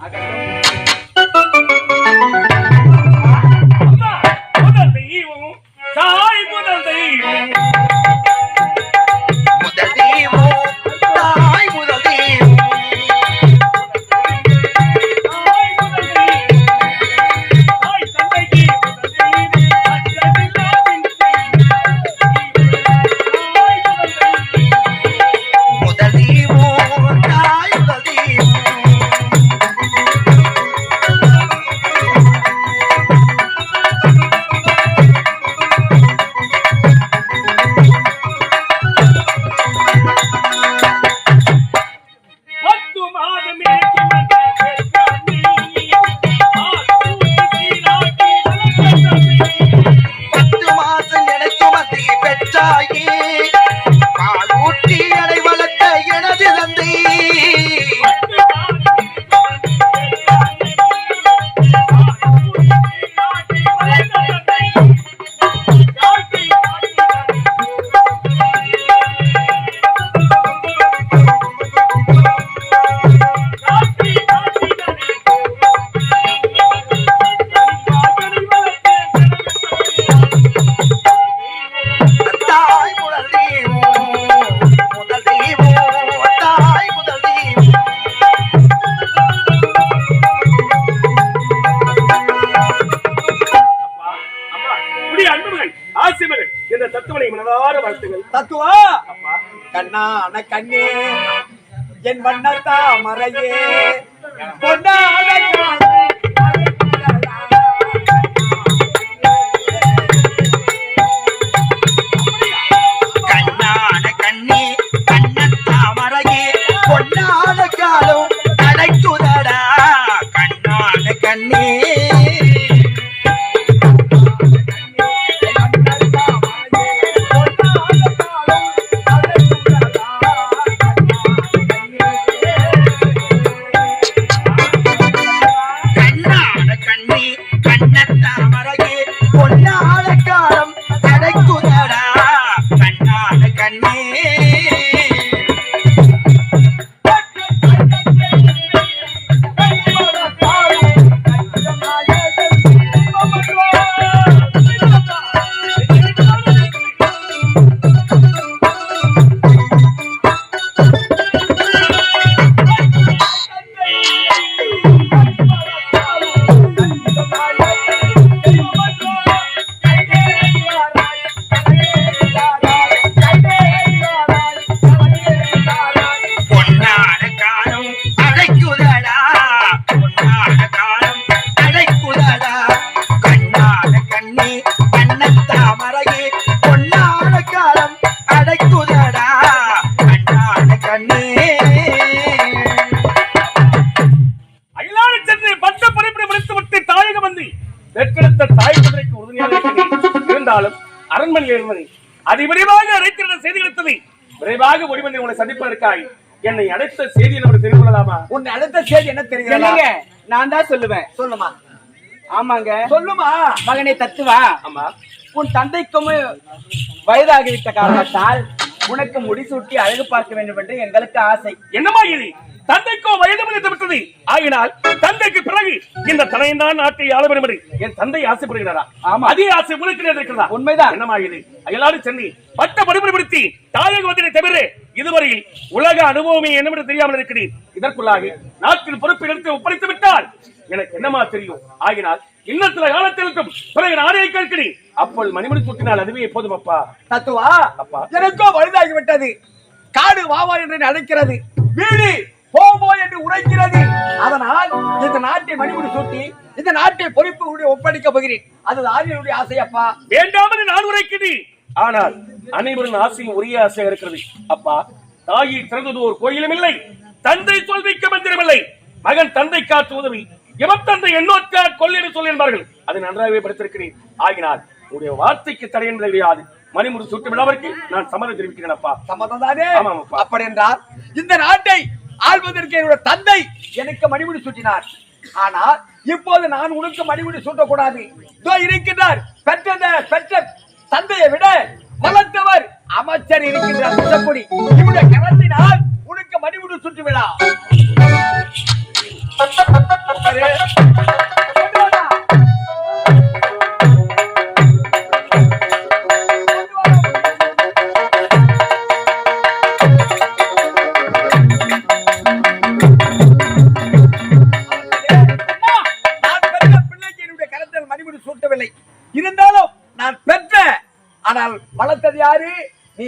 I got a கண்ணான கண்ணே. என் வண்ணத்தா மறையே பொன்னான பெற்றெடுத்த தாய் குதிரைக்கு உறுதுணையாக இருந்தாலும் அரண்மனையில் இருந்தது அதிவிரைவாக அழைத்திருந்த செய்தி கிடைத்தது விரைவாக ஒளிவந்து உங்களை சந்திப்பதற்காக என்னை அழைத்த செய்தி என்னோட தெரிந்து கொள்ளலாமா? உன்னை அடுத்த செய்தி என்ன என்னங்க? நான் தான் சொல்லுவேன். சொல்லுமா? ஆமாங்க. சொல்லுமா? மகனே தத்துவா. ஆமா. உன் தந்தைக்கும் வயதாகிவிட்ட காரணத்தால் உனக்கு முடிசூட்டி அழகு பார்க்க வேண்டும் என்று எங்களுக்கு ஆசை. என்னமா இது? தந்தைக்கோ வயது முடித்து விட்டது. ஆகினால் தந்தைக்கு பிறகு இந்த தலையன் தான் நாட்டை ஆள வேண்டும் என்று என் தந்தை ஆசைப்படுகிறாரா? ஆமா. அதே ஆசை உங்களுக்கு இருக்கிறதா உண்மைதான். என்னமா இது அயலாடு சென்று பட்ட படுபடுத்தி தாயக வந்தனை தவிர இதுவரையில் உலக அனுபவமே என்னவென்று தெரியாமல் இருக்கிறேன். இதற்குள்ளாக நாட்டின் பொறுப்பை எடுத்து ஒப்படைத்து விட்டால் எனக்கு என்னமா தெரியும்? ஆகினால் இன்னும் சில காலத்திற்கும் பிறகு நானே கேட்கிறேன். அப்போது மணிமணி சுட்டினால் அதுவே எப்போதும் அப்பா. தத்துவா? அப்பா. எனக்கோ வயதாகி விட்டது காடு வாவா என்று அழைக்கிறது வீடு போ போ என்று உரைக்கிறது. அதனால் இந்த நாட்டை மணிமுடி சூட்டி இந்த நாட்டை பொறுப்பு ஒப்படைக்க போகிறேன். அது ஆரியனுடைய ஆசையப்பா. வேண்டாம் என்று நான் உரைக்கிறேன். ஆனால் அனைவரின் ஆசையும் ஒரே ஆசையாக இருக்கிறது. அப்பா தாயை திறந்தது ஒரு கோயிலும் இல்லை. தந்தை சொல்விக்க மந்திரமில்லை மகன் தந்தை காத்து உதவி. எவன் தந்தை எண்ணோற்றா கொல் என்று சொல்லி என்பார்கள். அதை நன்றாகவே படித்திருக்கிறேன். ஆகினால் உடைய வார்த்தைக்கு தடை என்பது கிடையாது மணிமுடி சுட்டு விழாவிற்கு நான் சம்மதம் தெரிவிக்கிறேன் அப்பா. சம்மதம் தானே. அப்படி என்றால் இந்த நாட்டை ஆள்வதற்கு என்னுடைய தந்தை எனக்கு மணிமுடி சுட்டினார் ஆனால் இப்போது நான் உனக்கு மணிமுடி சூட்டக்கூடாது இதோ இருக்கின்றார். பெற்றத பெற்ற தந்தையை விட வளர்த்தவர் அமைச்சர் இருக்கின்றார் குச்சக்குடி இவருடைய கரத்தினால் உனக்கு மணிமுடி சுட்டு விழா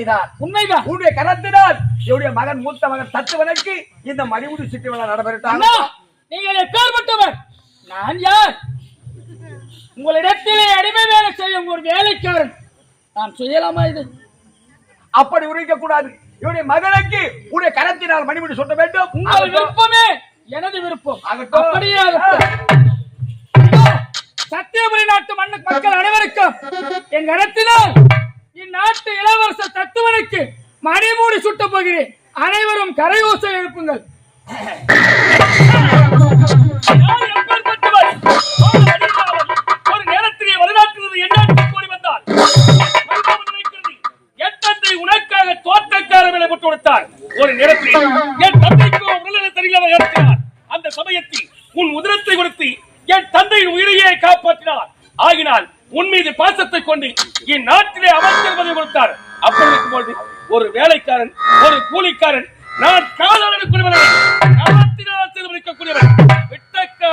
நீதான் உண்மைதான். உன்னுடைய கரத்தினால் என்னுடைய மகன் மூத்த மகன் தத்துவனுக்கு இந்த மணிமுடி சுற்றி விழா நடைபெறட்டாங்க அண்ணா நீங்கள் எப்பேற்பட்டவர் நான் யார்? உங்களிடத்திலே அடிமை வேலை செய்யும் ஒரு வேலைக்காரன். நான் செய்யலாமா இது? அப்படி உரைக்க கூடாது இவருடைய மகனுக்கு உன்னுடைய கரத்தினால் மணிமுடி சுட்ட வேண்டும். உங்கள். விருப்பமே எனது விருப்பம். அப்படியே சத்தியபுரி நாட்டு மண்ணு மக்கள் அனைவருக்கும் என் கரத்தினால் இந்நாட்டு இளவரசர் தத்துவனுக்கு மணிமூடி சுட்ட போகிறேன். அனைவரும் கரையோசை எழுப்புங்கள்.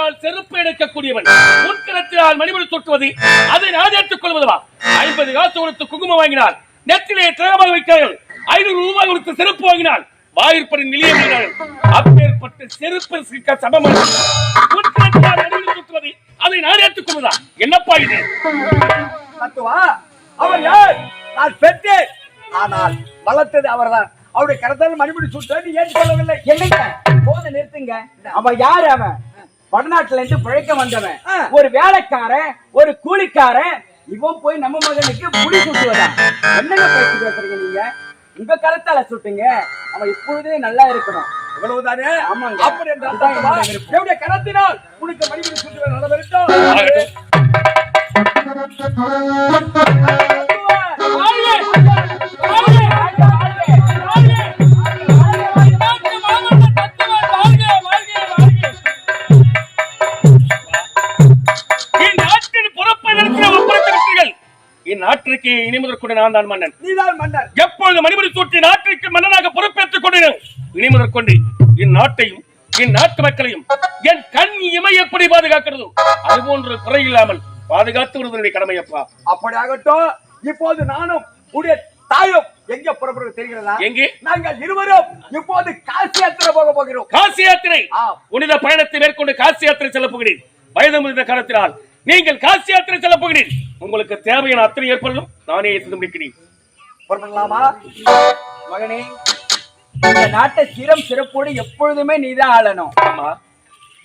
விட்டக்கால் செருப்பு எடுக்கக்கூடியவன். முன்கரத்தினால் மணிமணி தொட்டுவது அதை நான் ஏற்றுக் கொள்வதுவா? ஐம்பது காசு கொடுத்து குங்குமம் வாங்கினார் நெத்திலே திரகமாக வைக்கிறார்கள். ஐநூறு ரூபாய் கொடுத்து செருப்பு வாங்கினார் வாயிற்படி நிலையம் அப்பேற்பட்ட செருப்பு சிக்க சமமான தொட்டுவது அதை நான் ஏற்றுக் கொள்வதா? என்னப்பா இது? அவர் யார்? நான் பெற்றேன். ஆனால் வளர்த்தது அவர்தான். அவருடைய கரத்தால் மணிமுடி சுட்ட நீ ஏற்றுக்கொள்ளவில்லை என்னங்க? போத நிறுத்துங்க. அவன் யாரு அவன்? வடநாட்டுல இருந்து பிழைக்க வந்தவன். ஒரு வேலைக்காரன் ஒரு கூலிக்காரன் இவன் போய் நம்ம மகனுக்கு முடி சுட்டுவதா என்னங்க பேச்சு பேசுறீங்க நீங்க? உங்க கரத்தால சுட்டுங்க அவன் இப்பொழுதே நல்லா இருக்கணும். இவ்வளவுதானே? ஆமாங்க. அப்படி என்றால் என்னுடைய கரத்தினால் உனக்கு மணிமுடி சுட்டு நடவடிக்கட்டும் இந்நாட்டிற்கு இனி முதற்கொண்டு நான் தான் மன்னன். நீதான் எப்பொழுது மணிமணி சூட்டி நாட்டிற்கு மன்னனாக பொறுப்பேற்றுக் கொண்டேன் இனி முதற்கொண்டு இந்நாட்டையும் இந்நாட்டு மக்களையும் என் கண் இமை எப்படி பாதுகாக்கிறதோ? அதுபோன்று குறையில்லாமல் பாதுகாத்து விடுவதனுடைய கடமையப்பா. அப்படி ஆகட்டும் இப்போது நானும் உடைய தாயும் எங்க புறப்படுறது தெரிகிறதா? எங்கே? நாங்கள் இருவரும் இப்போது காசி யாத்திரை போக போகிறோம். காசி யாத்திரை. புனித பயணத்தை மேற்கொண்டு காசி யாத்திரை செல்ல போகிறேன். வயது முதிர்ந்த காலத்தினால் நீங்கள் காசி யாத்திரை செல்ல போகிறேன் உங்களுக்கு தேவையான அத்தனை ஏற்படும் நானே செய்து முடிக்கிறேன். புறப்படலாமா மகனே இந்த நாட்டை சிரம் சிறப்போடு எப்பொழுதுமே நீதான் ஆளணும். ஆமா.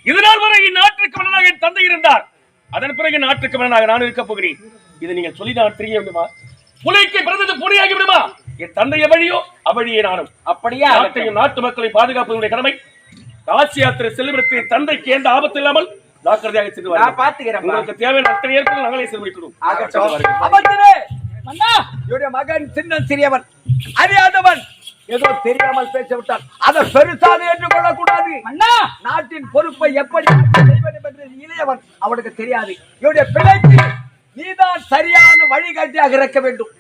இதனால் வரை இந்நாட்டிற்கு மன்னனாக என் தந்தை இருந்தார். அதன் பிறகு நாட்டுக்கு மன்னனாக நான் இருக்க போகிறேன். இது நீங்கள் சொல்லி நான் தெரிய விடுமா புலிக்கு பிறந்தது புலியாகி விடுமா? என் தந்தை எவழியோ அவ்வழியே நானும். அப்படியே. நாட்டையும் நாட்டு மக்களை பாதுகாப்பதனுடைய கடமை. காசி யாத்திரை செல்லுமிடத்தில் தந்தைக்கு எந்த ஆபத்து இல்லாமல் ஜாக்கிரதையாக சென்று நான். பாத்துக்கிறேன் உங்களுக்கு தேவையான அத்தனை ஏற்படும் நாங்களே சென்று என்னுடைய மகன் சின்னன் சிறியவன் அறியாதவன். ஏதோ தெரியாமல் பேச விட்டான் அதை பெருசாக ஏற்றுக்கொள்ள கூடாது அண்ணா நாட்டின் பொறுப்பை எப்படி என்று இளையவன் அவனுக்கு தெரியாது. இவருடைய பிள்ளைக்கு நீதான் சரியான வழிகாட்டியாக இருக்க வேண்டும்.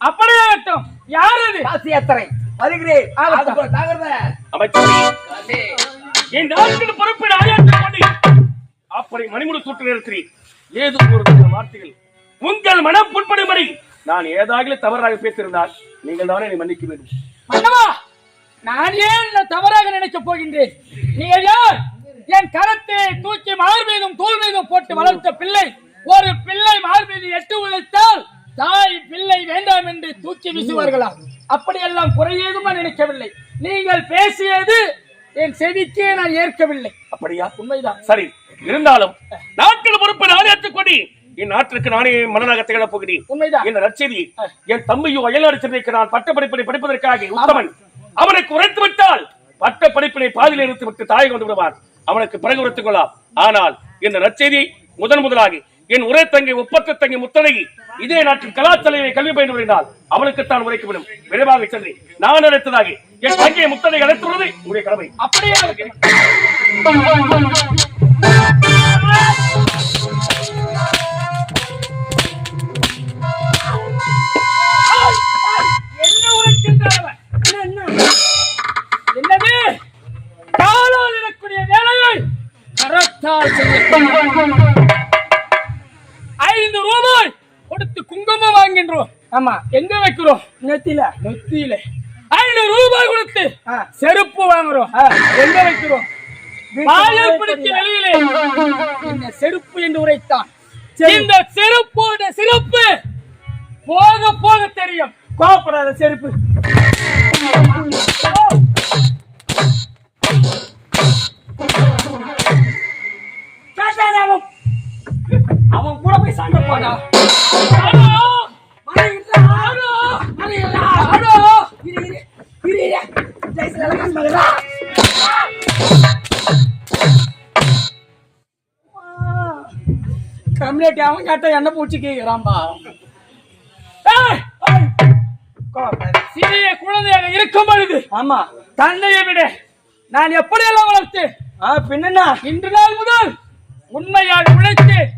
அப்படியே ஆகட்டும். யார் அது? காசி யாத்திரை. வருகிறேன். அமைச்சரே என் நாட்டின் பொறுப்பை கொண்டு அப்படி மணிமுடி சூட்டு நிறுத்தினேன் ஏதோ ஒரு வார்த்தைகள். உங்கள் மனம் புண்படும்படி நான் ஏதாவது தவறாக பேசியிருந்தால் நீங்கள் தானே என்னை மன்னிக்க வேண்டும். மன்னவா நான் ஏன் தவறாக நினைக்கப் போகின்றேன்? நீங்கள் யார்? என் கரத்தை தூக்கி மார் மீதும் தோல் மீதும் போட்டு வளர்த்த பிள்ளை. ஒரு பிள்ளை மார் மீது எட்டு உழைத்தால் தாய் பிள்ளை வேண்டாம் என்று தூக்கி வீசுவார்களா? அப்படியெல்லாம் குறையேதுமா நினைக்கவில்லை. நீங்கள் பேசியது என் செவிக்கே நான் ஏற்கவில்லை. அப்படியா? உண்மைதான். சரி. இருந்தாலும் நாட்டின் பொறுப்பை நான் ஏற்றுக்கொண்டு இந்நாட்டிற்கு நானே மன்னனாக திகழப் போகிறேன். உண்மைதான். இந்த நற்செய்தி என் தம்பியும் அயல்நாடு சென்னைக்கு நான் பட்ட படிப்பினை படிப்பதற்காக உத்தமன். அவனுக்கு உரைத்து விட்டால் பட்ட படிப்பினை பாதியில் நிறுத்தி விட்டு தாயை கொண்டு விடுவான். அவனுக்கு பிறகு உரைத்துக் கொள்ளலாம். ஆனால் இந்த நற்செய்தியை முதன் முதலாக என் உரை தங்கை ஒப்பற்ற தங்கை முத்தழகி இதே நாட்டின் கலாச்சாலையை கல்வி பயின்று வருகிறாள் அவளுக்கு தான் உரைக்கப்படும் விரைவாக சென்று நான் அழைத்ததாக என் தங்கையை முத்தழகி அழைத்துள்ளது உங்களுடைய கடமை. அப்படியே. கரத்தால் செய்ய ஐந்து ரூபாய் கொடுத்து குங்குமம் வாங்கின்றோம். ஆமா. எங்க வைக்கிறோம்? நெத்தில நெத்தியில. ஐநூறு ரூபாய் கொடுத்து. செருப்பு வாங்குறோம். எங்க வைக்கிறோம்? வாயில் பிடிச்சு வெளியிலே. இந்த செருப்பு என்று உரைத்தான். இந்த செருப்போட சிறப்பு போக போக தெரியும். கோபப்படாத செருப்பு. பேசாத. அவன். அவன் கூட போய் சண்டை போடா. கம்யூனிட்டி அவன் கேட்ட என்ன பூச்சி கோபப்படாத. சிறிய குழந்தையாக இருக்கும் பொழுது ஆமா. தன்னையை விட நான் எப்படியெல்லாம் வளர்த்தேன்? பின்னா இன்று நாள் முதல் உண்மையாக உழைத்தேன்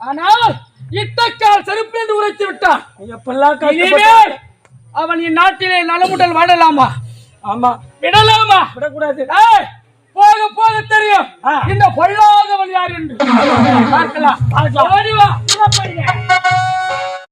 ஆனால் இட்டக்கால் செருப்பு என்று உரைத்து விட்டான். எப்பெல்லாம் அவன் இந்நாட்டிலே நலமுடல் வாழலாமா? ஆமா. விடலாமா? விடக்கூடாது. போக போக தெரியும். இந்த பொல்லாதவன் யார் என்று? பார்க்கலாம்.